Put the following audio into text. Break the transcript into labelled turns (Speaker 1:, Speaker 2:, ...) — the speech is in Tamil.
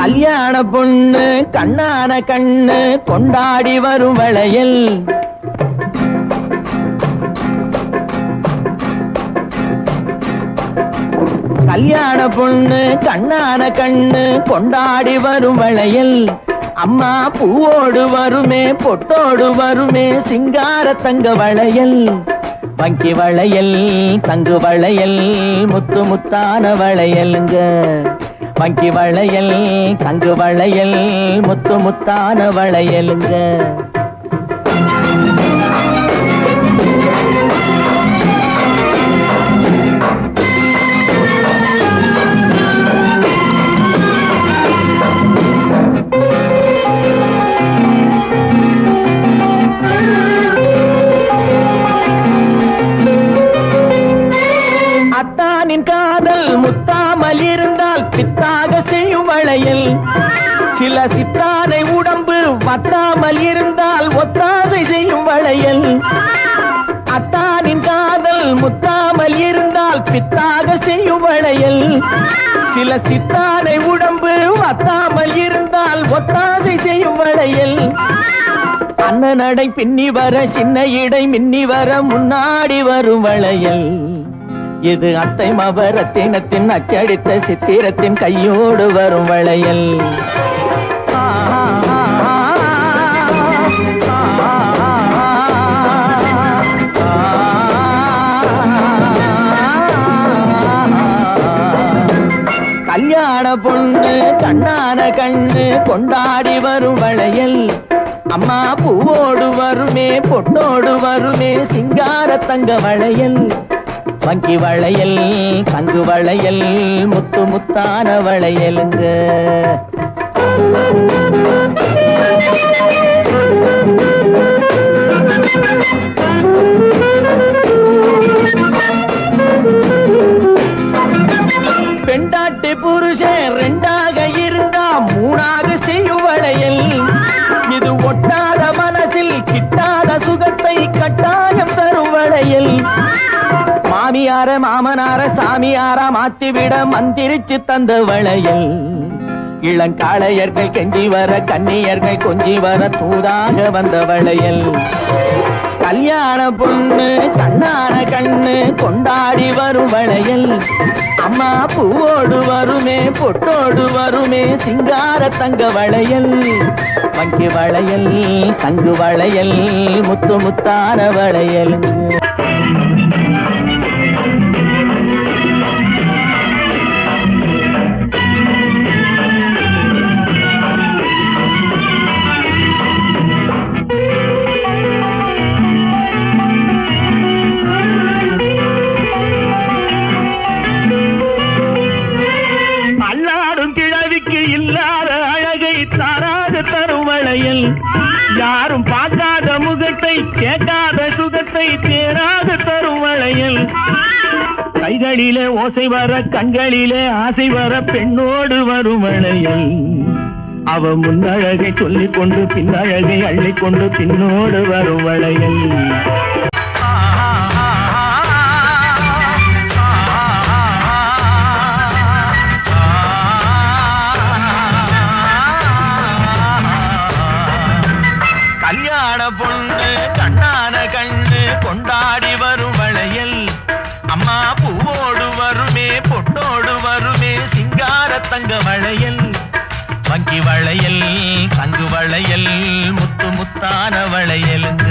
Speaker 1: கல்யாண பொண்ணு கண்ணான கண்ணு கொண்டாடி வரும் வளையல் கல்யாண பொண்ணு கண்ணான கண்ணு கொண்டாடி வரும் வளையல் அம்மா பூவோடு வருமே பொட்டோடு வருமே சிங்கார தங்க வளையல். வங்கி வளையல் தங்கு வளையல் முத்து முத்தான வளையலுங்க. வங்கி வளையல் தங்கு வளையல் முத்து முத்தான வளையலுங்க. அத்தானின் காதல் முத்தாமல் இருந்தால் சித்தாக செய்யும் வளையல். சில சித்தானை உடம்பு வத்தாமல் இருந்தால் ஒத்தாதை செய்யும் வளையல். அத்தானின் காதல் முத்தாமல் இருந்தால் பித்தாக செய்யும் வளையல். சில சித்தானை உடம்பு வத்தாமல் இருந்தால் ஒத்தாதை செய்யும் வளையல். அண்ணன் நடை பின்னி வர சின்ன இடை மின்னி வர முன்னாடி வரும் வளையல். இது அத்தை மபரத்தினத்தின் அச்சடித்த சித்திரத்தின் கையோடு வரும் வளையல். கல்யாண பொண்ணு கண்ணான கண்ணு கொண்டாடி வரும் வளையல். அம்மா பூவோடு வருமே பொண்ணோடு வருமே சிங்கார தங்க வளையல். வங்கி வளையல் தங்கு வளையல் முத்து முத்தான வளையலுங்க. மாமனார மாமனார சாமியாரா மாத்திவிட மந்திரிச்சு தந்த வளையல். இளங்காளையர்கள் கெஞ்சி வர கன்னியர்கள் கொஞ்சி வர தூதாக வந்த வளையல். கல்யாண பொண்ணு கண்ணான கண்ணு கொண்டாடி வரும் வளையல். அம்மா பூவோடு வருமே பொட்டோடு வருமே சிங்கார தங்க வளையல். வங்கி வளையல் தங்கு வளையல் முத்து முத்தான வளையல். தரும் யாரும் பார்க்காத முகத்தை கேட்காத சுகத்தை தேராத தரும் கைகளிலே ஓசை வர கண்களிலே ஆசை வர பெண்ணோடு வரும் அவ முன்னழகை சொல்லிக் கொண்டு பின்னழகை அள்ளிக்கொண்டு பின்னோடு வரும் வளையல் கண்ணு கண்ணான கண்ணு கொண்டாடி வரும் வளையல். அம்மா பூவோடு வருமே பொட்டோடு வருமே சிங்கார தங்க வளையல். வங்கி வளையல் தங்கு வளையல் முத்து முத்தான வளையலுங்க.